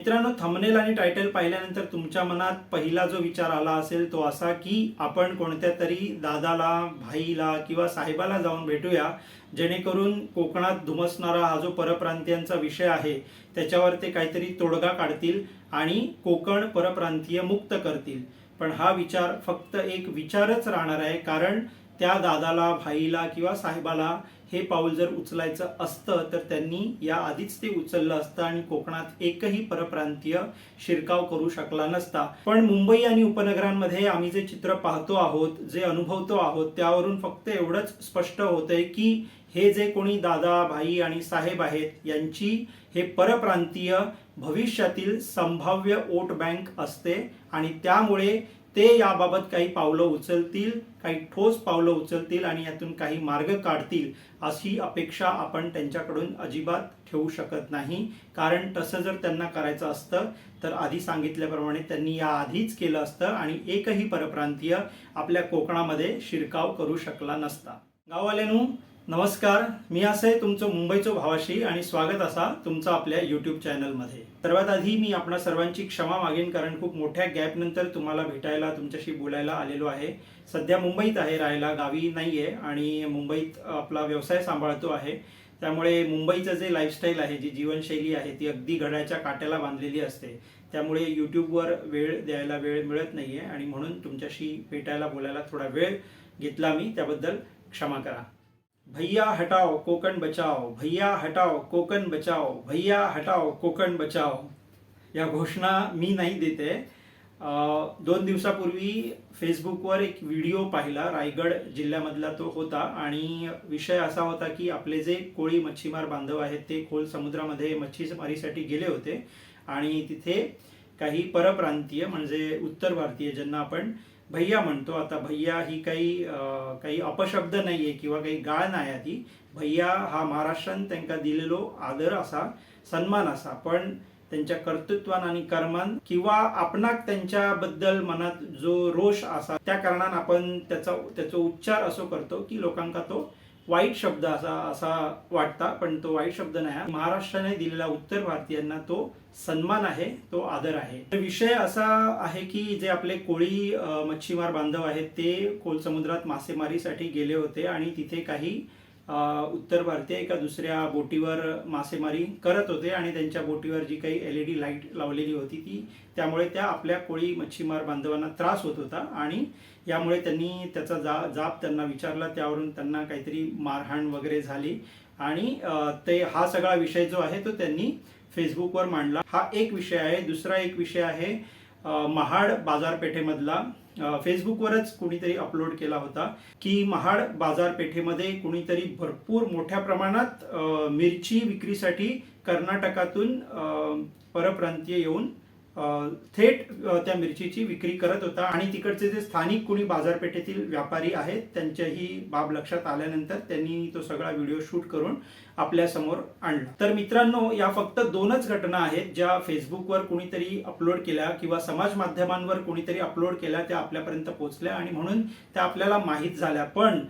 मित्रांनो थंबनेल आणि टायटल पाहिल्यानंतर तुमच्या मनात पहिला जो विचार आला असेल तो असा की आपण कोणत्या तरी दादाला भाईला किंवा साहेबाला जाऊन भेटूया जेणेकरून कोकणात धुमसणारा हा जो परप्रांतीयांचा विषय आहे त्याच्यावर ते काहीतरी तोडगा काढतील आणि कोकण परप्रांतीय मुक्त करतील. पण हा विचार फक्त एक विचारच राहणार आहे कारण त्या दादाला भाईला किंवा साहेबाला हे पाऊल जर उचलायचं असतं तर त्यांनी या आधीच ते उचललं असतं आणि कोकणात एकही परप्रांतीय शिरकाव करू शकला नसता. पण मुंबई आणि उपनगरांमध्ये आम्ही जे चित्र पाहतो आहोत जे अनुभवतो आहोत त्यावरून फक्त एवढंच स्पष्ट होतंय की हे जे कोणी दादा भाई आणि साहेब आहेत यांची हे परप्रांतीय भविष्यातील संभाव्य वोट बँक असते आणि त्यामुळे ते याबाबत काही पावलं उचलतील काही ठोस पावलं उचलतील आणि यातून काही मार्ग काढतील अशी अपेक्षा आपण त्यांच्याकडून अजिबात ठेवू शकत नाही. कारण तसं जर त्यांना करायचं असतं तर आधी सांगितल्याप्रमाणे त्यांनी या आधीच केलं असतं आणि एकही परप्रांतीय आपल्या कोकणामध्ये शिरकाव करू शकला नसता. गाववाल्यानू नमस्कार मी असे तुमचं मुंबईचं भावाशी आणि स्वागत असा तुमचं आपल्या युट्यूब चॅनलमध्ये सर्वात आधी मी आपणा सर्वांची क्षमा मागेन कारण खूप मोठ्या गॅप नंतर तुम्हाला भेटायला तुमच्याशी बोलायला आलेलो आहे. सध्या मुंबईत आहे राहायला गावी नाही आहे आणि मुंबईत आपला व्यवसाय सांभाळतो आहे. त्यामुळे मुंबईचं जे लाईफस्टाईल आहे जी जीवनशैली आहे ती अगदी घड्याच्या काट्याला बांधलेली असते. त्यामुळे यूट्यूबवर वेळ द्यायला वेळ मिळत नाही आहे आणि म्हणून तुमच्याशी भेटायला बोलायला थोडा वेळ घेतला मी. त्याबद्दल क्षमा करा. भैया हटाओ कोकण बचाओ। भैया हटाओ कोकण बचाओ। भैया हटाओ कोकण बचाओ। या घोषणा मी नाही देते. दोन दिवसापूर्वी फेसबुकवर एक व्हिडिओ पाहिला. रायगड जिल्ह्यामधला तो होता. आणि विषय असा होता की आपले जे कोळी मच्छीमार बांधव आहेत ते खोल समुद्रामध्ये मच्छीमारीसाठी गेले होते. आणि तिथे काही परप्रांतीय म्हणजे उत्तर भारतीय ज्यांना आपण भैया म्हणतो आता भैया ही काही काही अपशब्द नाहीये किंवा काही गाळ नाही आहे ती. भैया हा महाराष्ट्रान त्यांना दिलेलो आदर असा सन्मान असा. पण त्यांच्या कर्तृत्वान आणि कर्मान किंवा आपणाक त्यांच्याबद्दल मनात जो रोष असा त्या कारणान आपण त्याचा त्याचा उच्चार असो करतो की लोकांका तो वाईट शब्द असा असा वाटता पण तो वाईट शब्द नाही. महाराष्ट्राने दिलेला उत्तर भारतीयांना तो सन्मान आहे तो आदर आहे. तर विषय असा आहे की जे आपले कोळी मच्छीमार बांधव आहेत ते खोल समुद्रात मासेमारीसाठी गेले होते आणि तिथे काही उत्तर भारतीय एका दुसऱ्या बोटीवर मासेमारी करत होते आणि त्यांच्या बोटीवर जी काही एल ई डी लाइट लावलेली होती ती त्यामुळे त्या आपल्या कोळी मच्छीमार बांधवांना त्रास होत होता आणि यामुळे त्यांनी त्याचा जा जाब त्यांना विचारला त्यावरून त्यांना काहीतरी मारहाण वगैरे झाली आणि ते हा सगळा विषय जो आहे तो त्यांनी फेसबुकवर मांडला. हा एक विषय आहे. दुसरा एक विषय आहे महाड बाजारपेठेमधला फेसबुकवरच कुणीतरी अपलोड केला होता की महाड बाजारपेठेमध्ये कुणीतरी भरपूर मोठ्या प्रमाणात मिरची विक्रीसाठी कर्नाटकातून परप्रांतीय येऊन थेट त्या मिरचीची विक्री करत होता. आणि तिकडचे जे स्थानिक कुणी बाजारपेठेतील व्यापारी आहेत त्यांच्याही बाब लक्षात आल्यानंतर त्यांनी तो सगळा व्हिडिओ शूट करून आपल्यासमोर आणला. तर मित्रांनो या फक्त दोनच घटना आहेत ज्या फेसबुकवर कुणीतरी अपलोड केल्या किंवा समाज माध्यमांवर कुणीतरी अपलोड केल्या त्या आपल्यापर्यंत पोहोचल्या आणि म्हणून त्या आपल्याला माहीत झाल्या. पण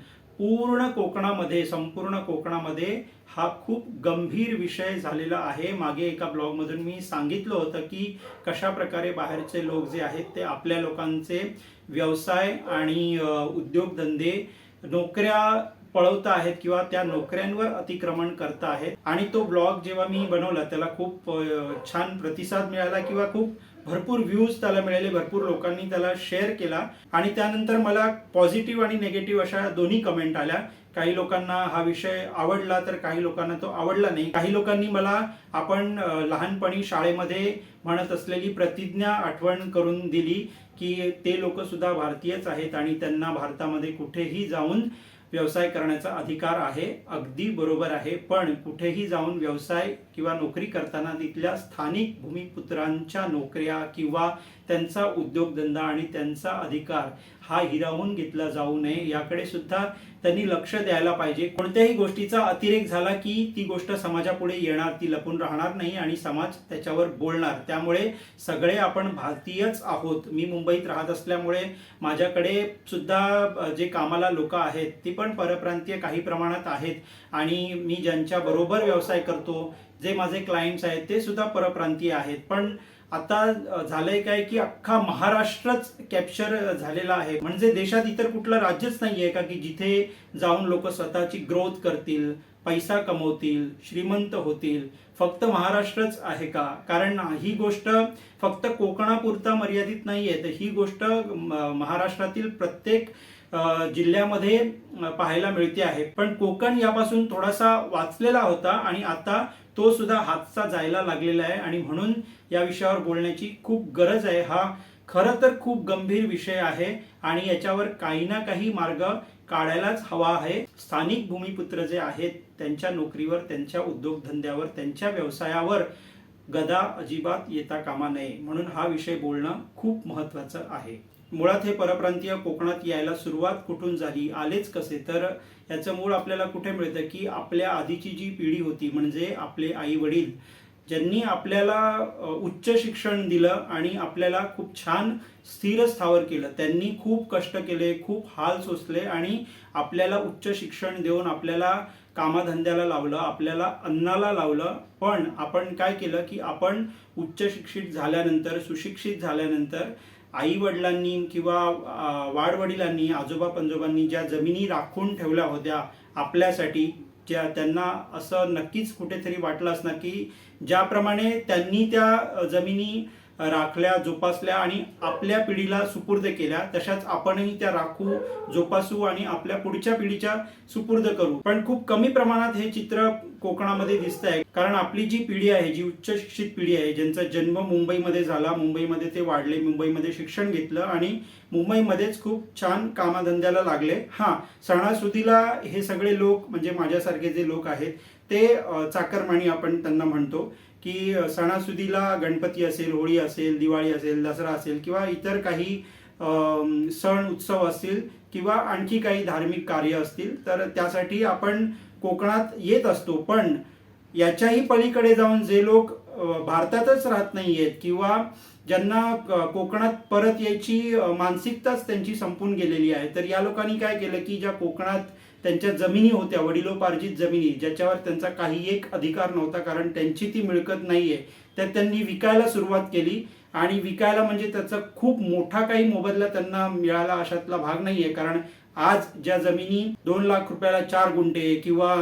पूर्ण कोकणामध्ये संपूर्ण कोकणामध्ये हा खूप गंभीर विषय झालेला आहे. मागे एका ब्लॉगमधून मी सांगितलं होतं की कशा प्रकारे बाहेरचे लोक जे आहेत ते आपल्या लोकांचे व्यवसाय आणि उद्योगधंदे नोकऱ्या पळवत आहेत किंवा त्या नोकऱ्यांवर अतिक्रमण करत आहेत. आणि तो ब्लॉग जेव्हा मी बनवला त्याला खूप छान प्रतिसाद मिळाला किंवा खूप भरपूर व्ह्यूज त्याला मिळाले भरपूर लोकांनी त्याला शेअर केला. आणि त्यानंतर मला पॉझिटिव्ह आणि निगेटिव्ह अशा दोन्ही कमेंट आल्या. काही लोकांना हा विषय आवडला तर काही लोकांना तो आवडला नाही. काही लोकांनी मला आपण लहानपणी शाळेमध्ये म्हणत असलेली प्रतिज्ञा आठवण करून दिली की ते लोक सुद्धा भारतीयच आहेत आणि त्यांना भारतामध्ये कुठेही जाऊन व्यवसाय करण्याचा अधिकार आहे अगदी बरोबर आहे. पण कुठेही जाऊन व्यवसाय किंवा नोकरी करताना तिथल्या स्थानिक भूमिपुत्रांच्या नोकऱ्या किंवा त्यांचा उद्योगधंदा आणि त्यांचा अधिकार हा हिरावून घेतला जाऊ नये याकडे सुद्धा त्यांनी लक्ष द्यायला पाहिजे. कोणत्याही गोष्टीचा अतिरेक झाला की ती गोष्ट समाजापुढे येणार ती लपून राहणार नाही आणि समाज त्याच्यावर बोलणार. त्यामुळे सगळे आपण भारतीयच आहोत. मी मुंबईत राहत असल्यामुळे माझ्याकडे सुद्धा जे कामाला लोक आहेत ती पण परप्रांतीय काही प्रमाणात आहेत. आणि मी ज्यांच्या बरोबर व्यवसाय करतो जे माझे क्लायंट्स आहेत ते सुद्धा परप्रांतीय आहेत. पण आता झालंय काय की अख्खा महाराष्ट्रच कॅप्चर झालेला आहे. म्हणजे देशात इतर कुठलं राज्यच नाहीये का की जिथे जाऊन लोक स्वतःची ग्रोथ करतील पैसा कमवतील श्रीमंत होतील? फक्त महाराष्ट्रच आहे का? कारण ही गोष्ट फक्त कोकणापुरता मर्यादित नाहीये. तर ही गोष्ट महाराष्ट्रातील प्रत्येक जिल्ह्यामध्ये पाहायला मिळते आहे. पण कोकण यापासून थोडासा वाचलेला होता आणि आता तो सुद्धा हातचा जायला लागलेला आहे आणि म्हणून या विषयावर बोलण्याची खूप गरज आहे. हा खरं तर खूप गंभीर विषय आहे आणि याच्यावर काही ना काही मार्ग काढायलाच हवा आहे. स्थानिक भूमिपुत्र जे आहेत त्यांच्या नोकरीवर त्यांच्या उद्योगधंद्यावर त्यांच्या व्यवसायावर गदा अजिबात येता कामा नये म्हणून हा विषय बोलणं खूप महत्वाचं आहे. मुळात हे परप्रांतीय कोकणात यायला सुरुवात कुठून झाली आलेच कसे? तर याचं मूळ आपल्याला कुठे मिळतं की आपल्या आधीची जी पिढी होती म्हणजे आपले आई वडील ज्यांनी आपल्याला उच्च शिक्षण दिलं आणि आपल्याला खूप छान स्थिर स्थावर केलं. त्यांनी खूप कष्ट केले खूप हाल सोसले आणि आपल्याला उच्च शिक्षण देऊन आपल्याला कामाधंद्याला लावलं आपल्याला अन्नाला लावलं. पण आपण काय केलं की आपण उच्च शिक्षित झाल्यानंतर सुशिक्षित झाल्यानंतर आई वडिलांनी किंवा वाडवडिलांनी आजोबा पंजोबांनी ज्या जमिनी राखून ठेवल्या होत्या आपल्यासाठी ज्या त्यांना असं नक्कीच कुठेतरी वाटलं असणार की ज्याप्रमाणे त्यांनी त्या जमिनी राखल्या जोपासल्या आणि आपल्या पिढीला सुपूर्द केल्या. तशाच आपणही त्या राखू जोपासू आणि आपल्या पुढच्या पिढीच्या सुपूर्द करू. पण खूप कमी प्रमाणात हे चित्र कोकणामध्ये दिसत आहे कारण आपली जी पिढी आहे जी उच्च शिक्षित पिढी आहे ज्यांचा जन्म मुंबईमध्ये झाला मुंबईमध्ये ते वाढले मुंबईमध्ये शिक्षण घेतलं आणि मुंबईमध्येच खूप छान कामाधंद्याला लागले. हा सणासुदीला हे सगळे लोक म्हणजे माझ्यासारखे जे लोक आहेत ते चाकरमाणी आपण त्यांना म्हणतो. की सणासुदीला गणपती असेल होळी असेल दिवाळी असेल दसरा असेल किंवा इतर काही सण उत्सव असतील किंवा आणखी काही धार्मिक कार्य असतील तर त्यासाठी आपण कोकणात येत असतो. पण याच्याही पलीकडे जाऊन जे लोक भारतातच राहत नाही आहेत किंवा ज्यांना कोकणात परत यायची मानसिकताच त्यांची संपून गेलेली आहे तर या लोकांनी काय केलं की ज्या कोकणात त्यांच्या जमिनी होत्या वडिलोपार्जित जमिनी ज्याच्यावर त्यांचा काही एक अधिकार नव्हता कारण त्यांची ती मिळकत नाहीये. तर त्यांनी विकायला सुरुवात केली आणि विकायला म्हणजे त्याचा खूप मोठा काही मोबदला त्यांना मिळाला अशातला भाग नाहीये कारण आज ज्या जमिनी दोन लाख रुपयाला चार गुंठे किंवा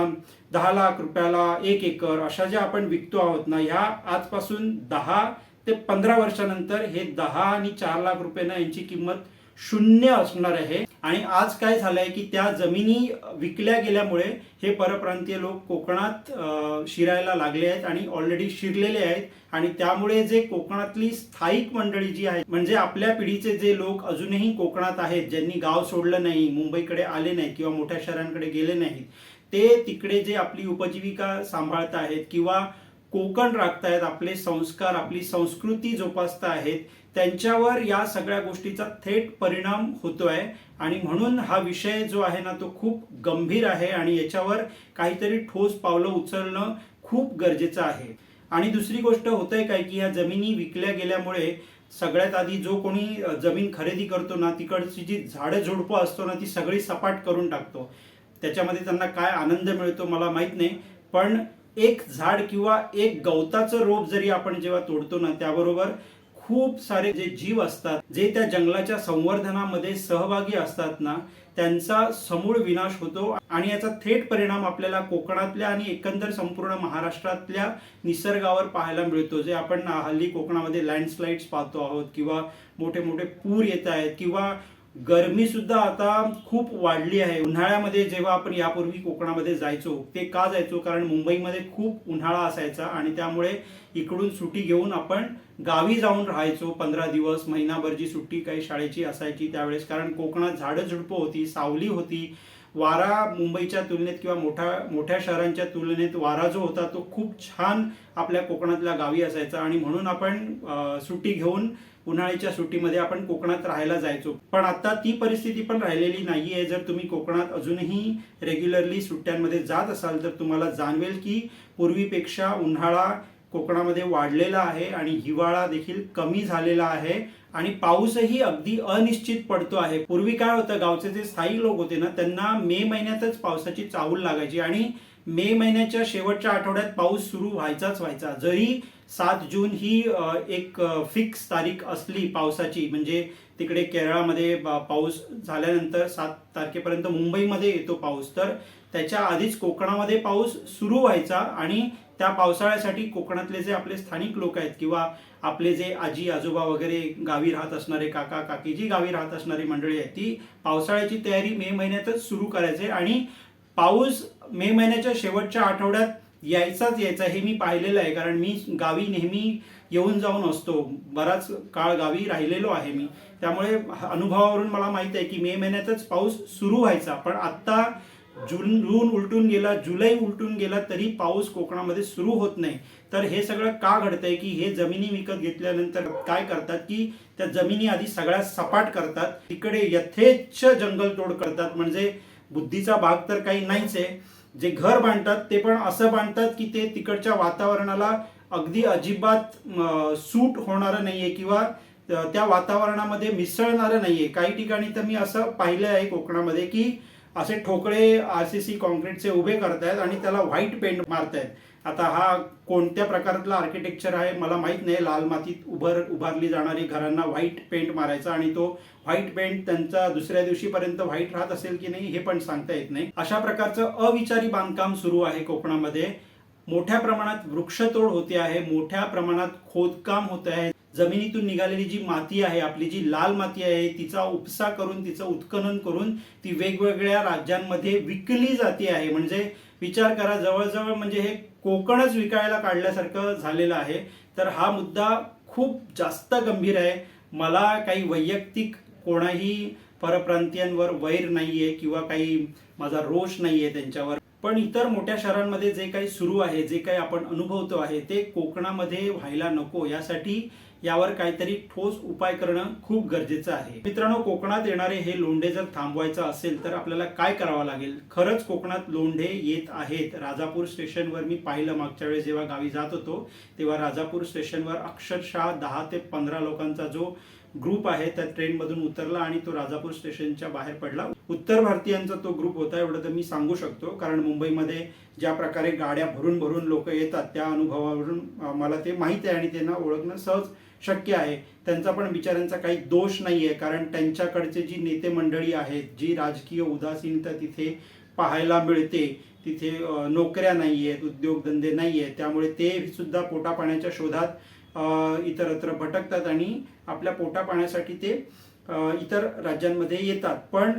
दहा लाख रुपयाला एक एकर अशा ज्या आपण विकतो आहोत ना ह्या आजपासून दहा ते पंधरा वर्षानंतर हे दहा आणि चार लाख रुपयांना यांची किंमत शून्य असणार आहे. आणि आज काय झालंय की त्या जमिनी विकल्या गेल्यामुळे हे परप्रांतीय लोक कोकणात शिरायला लागले आहेत आणि ऑलरेडी शिरलेले आहेत. आणि त्यामुळे जे कोकणातली स्थायिक मंडळी जी आहे म्हणजे आपल्या पिढीचे जे लोक अजूनही कोकणात आहेत ज्यांनी गाव सोडलं नाही मुंबईकडे आले नाही किंवा मोठ्या शहरांकडे गेले नाहीत ते तिकडे जे आपली उपजीविका सांभाळत आहेत किंवा कोकण राखतायत आपले संस्कार आपली संस्कृती जोपासता आहेत त्यांच्यावर या सगळ्या गोष्टीचा थेट परिणाम होतोय. आणि म्हणून हा विषय जो आहे ना तो खूप गंभीर आहे आणि याच्यावर काहीतरी ठोस पावलं उचलणं खूप गरजेचं आहे. आणि दुसरी गोष्ट होतंय काय की ह्या जमिनी विकल्या गेल्यामुळे सगळ्यात आधी जो कोणी जमीन खरेदी करतो ना तिकडची जी झाडं झुडपं असतो ना ती सगळी सपाट करून टाकतो. त्याच्यामध्ये त्यांना काय आनंद मिळतो मला माहीत नाही पण एक झाड किंवा एक गवताचं रोप जरी आपण जेव्हा तोडतो ना त्याबरोबर खूप सारे जे जीव असतात जे त्या जंगलाच्या संवर्धनामध्ये सहभागी असतात ना त्यांचा समूळ विनाश होतो आणि याचा थेट परिणाम आपल्याला कोकणातल्या आणि एकंदर संपूर्ण महाराष्ट्रातल्या निसर्गावर पाहायला मिळतो. जे आपण हल्ली कोकणामध्ये लँडस्लाइड्स पाहतो आहोत किंवा मोठे मोठे पूर येत आहेत किंवा गरमी सुद्धा आता खूप वाढली आहे. उन्हाळ्यामध्ये जेव्हा आपण यापूर्वी कोकणामध्ये जायचो ते का जायचो? कारण मुंबईमध्ये खूप उन्हाळा असायचा आणि त्यामुळे इकडून सुट्टी घेऊन आपण गावी जाऊन राहायचो पंधरा दिवस. महिनाभर जी सुट्टी काही शाळेची असायची त्यावेळेस. कारण कोकणात झाडं झुडपं होती सावली होती. वारा मुंबईच्या तुलनेत किंवा मोठ्या मोठ्या शहरांच्या तुलनेत वारा जो होता तो खूप छान आपल्या कोकणातल्या गावी असायचा. आणि म्हणून आपण सुट्टी घेऊन उन्हाळ्याच्या सुट्टीमध्ये आपण कोकणात राहायला जायचो. पण आता ती परिस्थिती पण राहिलेली नाहीये. जर तुम्ही कोकणात अजूनही रेग्युलरली सुट्ट्यांमध्ये जात असाल तर तुम्हाला जाणवेल की पूर्वीपेक्षा उन्हाळा कोकणामध्ये वाढलेला आहे आणि हिवाळा देखील कमी झालेला आहे आणि पाऊसही अगदी अनिश्चित पडतो आहे. पूर्वी काय होतं गावचे जे स्थायी लोक होते ना त्यांना मे महिन्यातच पावसाची चाहूल लागायची आणि मे महिन्याच्या शेवटच्या आठवड्यात पाऊस सुरू व्हायचाच व्हायचा. जरी सात जून ही एक फिक्स तारीख असली पावसाची. म्हणजे तिकडे केरळामध्ये पाऊस झाल्यानंतर सात तारखेपर्यंत मुंबईमध्ये येतो पाऊस. तर त्याच्या आधीच कोकणामध्ये पाऊस सुरू व्हायचा आणि त्या पावसाळ्यासाठी कोकणातले जे आपले स्थानिक लोक आहेत किंवा आपले जे आजी आजोबा वगैरे गावी राहत असणारे काका काकी जी गावी राहत असणारी मंडळी आहे ती पावसाळ्याची तयारी मे महिन्यातच सुरू करायचे. आणि पाऊस मे महिन्याच्या शेवटच्या आठवड्यात यायचाच यायचा हे मी पाहिलेलं आहे. कारण मी गावी नेहमी येऊन जाऊन असतो. बराच काळ गावी राहिलेलो आहे मी. त्यामुळे अनुभवावरून मला माहीत आहे की मे महिन्यातच पाऊस सुरू व्हायचा. पण आत्ता जून जून उलटून गेला जुलै उलटून गेला तरी पाऊस कोकणामध्ये सुरू होत नाही. तर हे सगळं का घडतंय की हे जमिनी विकत घेतल्यानंतर काय करतात की त्या जमिनी आधी सगळ्या सपाट करतात. तिकडे यथेच्छ जंगलतोड करतात. म्हणजे बुद्धीचा भाग तर काही नाहीच आहे. जे घर बांधतात ते पण असं बांधतात की ते तिकडच्या वातावरणाला अगदी अजिबात सूट होणारं नाहीये किंवा त्या वातावरणामध्ये मिसळणारं नाहीये. काही ठिकाणी तर मी असं पाहिलं आहे कोकणामध्ये की असे ठोकळे आर सी सी कॉन्क्रीटचे उभे करतायत आणि त्याला व्हाईट पेंट मारतायत. आता हा कोणत्या प्रकारातला आर्किटेक्चर आहे मला माहीत नाही. लाल मातीत उभर उभारली जाणारी घरांना व्हाईट पेंट मारायचा आणि तो व्हाईट पेंट त्यांचा दुसऱ्या दिवशीपर्यंत व्हाईट राहत असेल की नाही हे पण सांगता येत नाही. अशा प्रकारचं अविचारी बांधकाम सुरू आहे कोकणामध्ये. मोठ्या प्रमाणात वृक्षतोड होते आहे. मोठ्या प्रमाणात खोदकाम होत आहे. जमिनीतून निघालेली जी माती आहे आपली जी लाल माती आहे तिचा उपसा करून तिचं उत्खनन करून ती वेगवेगळ्या राज्यांमध्ये विकली जाते आहे. म्हणजे विचार करा जवळजवळ म्हणजे हे कोकणच विकायला काढल्यासारखं झालेलं आहे. तर हा मुद्दा खूप जास्त गंभीर आहे. मला काही वैयक्तिक कोणाही परप्रांतीयांवर वैर नाहीये किंवा काही माझा रोष नाही आहे त्यांच्यावर. पण इतर मोठ्या शहरांमध्ये जे काही सुरू आहे जे काही आपण अनुभवतो आहे ते कोकणामध्ये व्हायला नको. यासाठी यावर काहीतरी ठोस उपाय करणं खूप गरजेचं आहे. मित्रांनो कोकणात येणारे हे लोंढे जर थांबवायचं असेल तर आपल्याला काय करावं लागेल? खरंच कोकणात लोंढे येत आहेत. राजापूर स्टेशनवर मी पाहिलं मागच्या वेळेस जेव्हा गावी जात होतो तेव्हा राजापूर स्टेशनवर अक्षरशः दहा ते पंधरा लोकांचा जो ग्रुप आहे त्या ट्रेनमधून उतरला आणि तो राजापूर स्टेशनच्या बाहेर पडला. उत्तर भारतीयांचा तो ग्रुप होता एवढं तर मी सांगू शकतो. कारण मुंबईमध्ये ज्या प्रकारे गाड्या भरून भरून लोक येतात त्या अनुभवावरून मला ते माहीत आहे आणि त्यांना ओळखणं सहज शक्य आहे. त्यांचा पण विचारांचा काही दोष नाही आहे कारण त्यांच्याकडचे जी नेते मंडळी आहेत जी राजकीय उदासीनता तिथे पाहायला मिळते तिथे नोकऱ्या नाही आहेत उद्योगधंदे नाही आहेत त्यामुळे ते सुद्धा पोटापाण्याच्या शोधात इतरत्र भटकतात आणि आपल्या पोटापाण्यासाठी ते इतर राज्यांमध्ये येतात. पण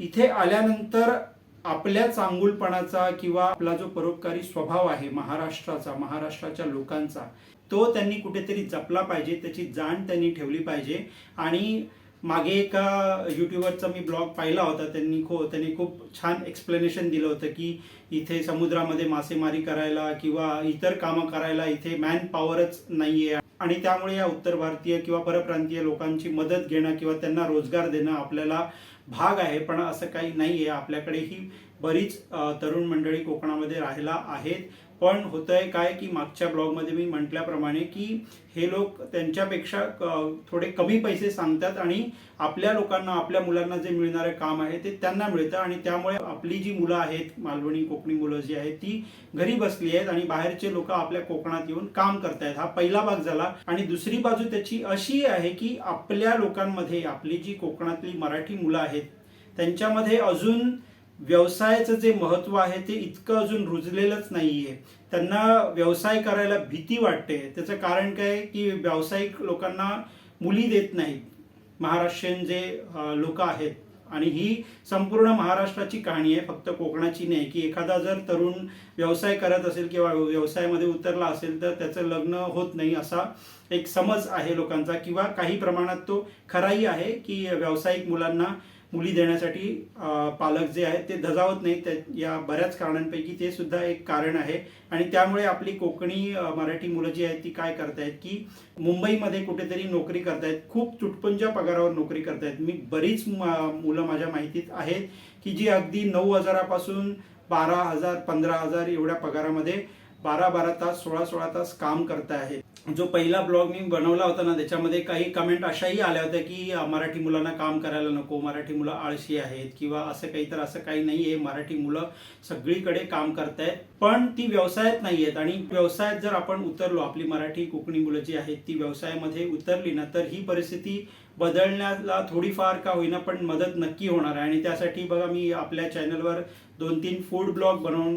इथे आल्यानंतर आपल्या चांगुलपणाचा किंवा आपला जो परोपकारी स्वभाव आहे महाराष्ट्राचा महाराष्ट्राच्या लोकांचा तो त्यांनी कुठेतरी जपला पाहिजे त्याची जाण त्यांनी ठेवली पाहिजे. आणि मागे एका युट्यूबरचा मी ब्लॉग पाहिला होता त्यांनी खो त्यांनी खूप छान एक्सप्लेनेशन दिलं होतं की इथे समुद्रामध्ये मासेमारी करायला किंवा इतर कामं करायला इथे मॅन पॉवरच नाही आहे आणि त्यामुळे या उत्तर भारतीय किंवा परप्रांतीय लोकांची मदत घेणं किंवा त्यांना रोजगार देणं आपल्याला भाग आहे पण असं काही नाहीये. आपल्याकडे ही बरीच तरुण मंडळी कोकणामध्ये राहायला आहेत. पण होतंय काय की मागच्या ब्लॉगमध्ये मी म्हटल्याप्रमाणे की हे लोक त्यांच्यापेक्षा थोडे कमी पैसे सांगतात आणि आपल्या लोकांना आपल्या मुलांना जे मिळणारं काम आहे ते त्यांना मिळतं आणि त्यामुळे आपली जी मुलं आहेत मालवणी कोकणी मुलं जी आहेत ती घरी बसली आहेत आणि बाहेरचे लोक आपल्या कोकणात येऊन काम करतायत. हा पहिला भाग झाला. आणि दुसरी बाजू त्याची अशी आहे की आपल्या लोकांमध्ये आपली जी कोकणातली मराठी मुलं आहेत त्यांच्यामध्ये अजून व्यवसायाचं जे महत्त्व आहे ते इतकं अजून रुजलेलंच नाहीये. त्यांना व्यवसाय करायला भीती वाटते. त्याचं कारण काय की व्यावसायिक लोकांना मुली देत नाहीत. महाराष्ट्रीयन जे लोक आहेत. आणि ही संपूर्ण महाराष्ट्राची कहाणी आहे. फक्त कोकणाची नाही की एखादा जर तरुण व्यवसाय करत असेल किंवा व्यवसायामध्ये उतरला असेल तर त्याचं लग्न होत नाही असा एक समज आहे लोकांचा. किंवा काही प्रमाणात तो खराही आहे की व्यावसायिक मुलांना मुली देण्यासाठी पालक जे आहेत ते धजावत नाहीत. त्या या बऱ्याच कारणांपैकी ते सुद्धा एक कारण आहे. आणि त्यामुळे आपली कोकणी मराठी मुलं जी आहेत ती काय करतायत की मुंबईमध्ये कुठेतरी नोकरी करतायत. खूप तुटपुंजा पगारावर नोकरी करतायत. मी बरीच म- मुलं माझ्या माहितीत आहेत की जी अगदी नऊ हजारापासून बारा हजार पंधरा हजार एवढ्या पगारामध्ये बारा बारा तास सोळा सोळा तास काम करत आहे. जो पहिला ब्लॉग मी बनवला होता ना त्याच्यामध्ये काही कमेंट अशाही आल्या होत्या की मराठी मुलांना काम करायला नको मराठी मुलं आळशी आहेत किंवा असं काही तर असं काही नाही आहे मराठी मुलं सगळीकडे काम करतायत. पण ती व्यवसायात नाही आहेत आणि व्यवसायात जर आपण उतरलो आपली मराठी कोकणी मुलं जी आहेत ती व्यवसायामध्ये उतरली ना तर ही परिस्थिती बदलण्याला थोडीफार का होईना पण मदत नक्की होणार आहे. आणि त्यासाठी बघा मी आपल्या चॅनलवर दोन तीन फूड ब्लॉग बनवून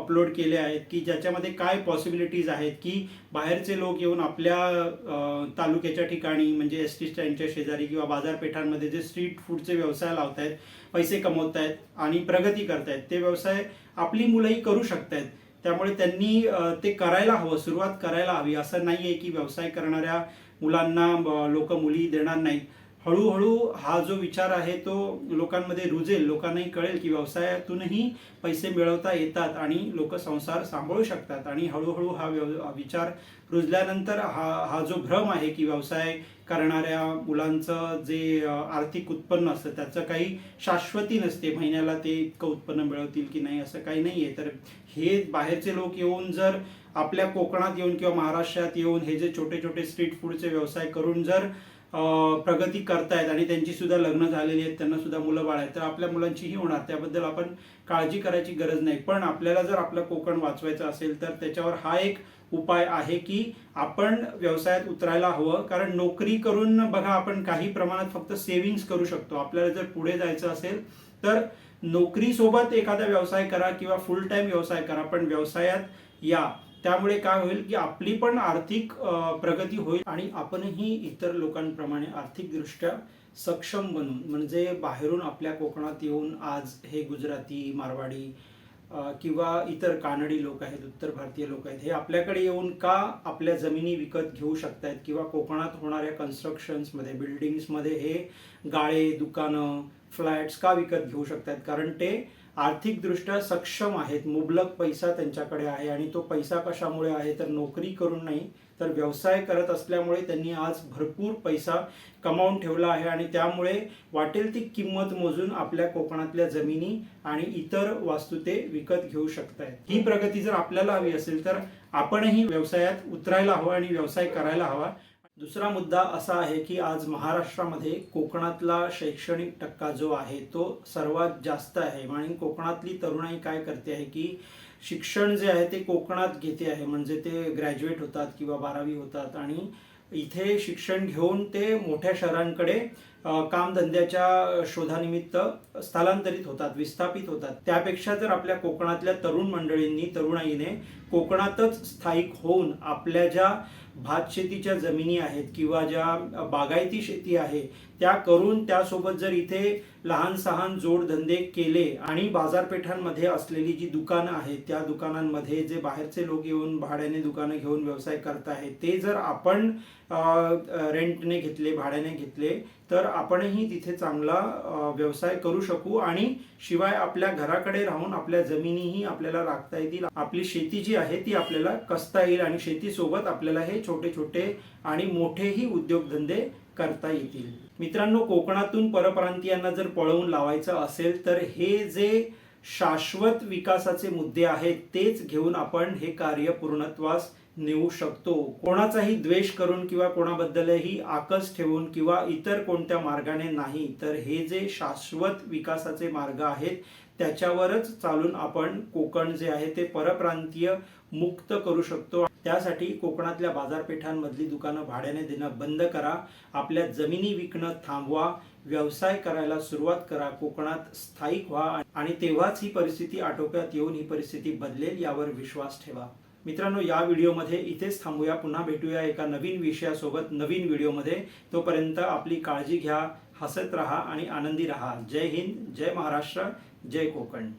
अपलोड केले आहेत की ज्याच्यामध्ये काय पॉसिबिलिटीज आहेत की बाहेरचे लोक येऊन आपल्या तालुक्याच्या ठिकाणी म्हणजे एस टी स्टँडच्या शेजारी किंवा बाजारपेठांमध्ये जे स्ट्रीट फूडचे व्यवसाय लावत आहेत पैसे कमवत आहेत आणि प्रगती करतायत ते व्यवसाय आपली मुलंही करू शकतायत. त्यामुळे त्यांनी ते करायला हवं सुरुवात करायला हवी. असं नाही आहे की व्यवसाय करणाऱ्या मुलांना लोक मुली देणार नाहीत हळूहळू हा जो विचार आहे तो लोकांमध्ये रुजेल. लोकांनाही कळेल की व्यवसायातूनही पैसे मिळवता येतात आणि लोक संसार सांभाळू शकतात. आणि हळूहळू हा व्यव विचार रुजल्यानंतर हा हा जो भ्रम आहे की व्यवसाय करणाऱ्या मुलांचं जे आर्थिक उत्पन्न असतं त्याचं काही शाश्वती नसते. महिन्याला ते इतकं उत्पन्न मिळवतील की नाही असं काही नाही आहे तर हे बाहेरचे लोक येऊन जर आपल्या कोकणात येऊन किंवा महाराष्ट्रात येऊन हे जे छोटे छोटे स्ट्रीट फूडचे व्यवसाय करून जर प्रगती करतायत आणि त्यांची सुद्धा लग्न झालेली आहेत त्यांना सुद्धा मुलं बाळ आहेत तर आपल्या मुलांचीही होणार. त्याबद्दल आपण काळजी करायची गरज नाही. पण आपल्याला जर आपलं कोकण वाचवायचं असेल तर त्याच्यावर हा एक उपाय आहे की आपण व्यवसायात उतरायला हवं. कारण नोकरी करून बघा आपण काही प्रमाणात फक्त सेव्हिंग्स करू शकतो. आपल्याला जर पुढे जायचं असेल तर नोकरीसोबत एखादा व्यवसाय करा किंवा फुल टाइम व्यवसाय करा पण व्यवसायात या. त्यामुळे काय होईल की आपली पण आर्थिक प्रगती होईल आणि आपणही इतर लोकांप्रमाणे आर्थिकदृष्ट्या सक्षम बनून म्हणजे बाहेरून आपल्या कोकणात येऊन आज हे गुजराती मारवाडी किंवा इतर कानडी लोक आहेत उत्तर भारतीय लोक आहेत हे आपल्याकडे येऊन का आपल्या जमिनी विकत घेऊ शकतायत किंवा कोकणात होणाऱ्या कन्स्ट्रक्शन्समध्ये बिल्डिंग्समध्ये हे गाळे दुकानं फ्लॅट्स का विकत घेऊ शकतात कारण ते आर्थिकदृष्ट्या सक्षम आहेत. मुबलक पैसा त्यांच्याकडे आहे आणि तो पैसा कशामुळे आहे? तर नोकरी करून नाही तर व्यवसाय करत असल्यामुळे त्यांनी आज भरपूर पैसा कमावून ठेवला आहे आणि त्यामुळे वाटेल ती किंमत मोजून आपल्या कोकणातल्या जमिनी आणि इतर वास्तू ते विकत घेऊ शकतायत. ही प्रगती जर आपल्याला हवी असेल तर आपणही व्यवसायात उतरायला हवं आणि व्यवसाय करायला हवा. दुसरा मुद्दा असा आहे की आज महाराष्ट्रामध्ये कोकणातला शैक्षणिक टक्का जो आहे तो सर्वात जास्त आहे. आणि कोकणातली तरुणाई काय करते आहे की शिक्षण जे आहे ते कोकणात घेते आहे. म्हणजे ते ग्रॅज्युएट होतात किंवा बारावी होतात. आणि इथे शिक्षण घेऊन ते मोठ्या शहरांकडे कामधंद्याच्या शोधानिमित्त स्थलांतरित होतात विस्थापित होतात. त्यापेक्षा जर आपल्या कोकणातल्या तरुण मंडळींनी तरुणाईने कोकणातच स्थायिक होऊन आपल्या ज्या भात शेतीच्या जमिनी आहेत किंवा ज्या बागायती शेती आहे त्या करून त्यासोबत जर इथे लहान सहान जोडधंदे केले आणि बाजारपेठांमध्ये असलेली जी दुकानं आहेत त्या दुकानांमध्ये जे बाहेरचे लोक येऊन भाड्याने दुकानं घेऊन व्यवसाय करत आहेत ते जर आपण रेंटने घेतले भाड्याने घेतले तर आपणही तिथे चांगला व्यवसाय करू शकू आणि शिवाय आपल्या घराकडे राहून आपल्या जमिनीही आपल्याला राखता येतील. आपली शेती जी आहे ती आपल्याला कसता येईल आणि शेतीसोबत आपल्याला हे छोटे छोटे आणि मोठेही उद्योगधंदे करता येतील. मित्रांनो कोकणातून परप्रांतीयांना जर पळवून लावायचं असेल तर हे जे शाश्वत विकासाचे मुद्दे आहेत तेच घेऊन आपण हे कार्य पूर्णत्वास नेऊ शकतो. कोणाचाही द्वेष करून किंवा कोणाबद्दलही आकस ठेवून किंवा इतर कोणत्या मार्गाने नाही तर हे जे शाश्वत विकासाचे मार्ग आहेत त्याच्यावरच चालून आपण कोकण जे आहे ते परप्रांतीय मुक्त करू शकतो. त्यासाठी कोकणातल्या बाजारपेठांमधली दुकानं भाड्याने देणं बंद करा. आपल्या जमिनी विकणं थांबवा. व्यवसाय करायला सुरुवात करा. कोकणात स्थायिक व्हा आणि तेव्हाच ही परिस्थिती आटोक्यात येऊन ही परिस्थिती बदलेल यावर विश्वास ठेवा. मित्रांनो या व्हिडिओमध्ये इथेच थांबूया. पुन्हा भेटूया एका नवीन विषयासोबत नवीन व्हिडिओमध्ये. तोपर्यंत आपली काळजी घ्या हसत राहा आणि आनंदी राहा. जय हिंद जय महाराष्ट्र जय कोकण.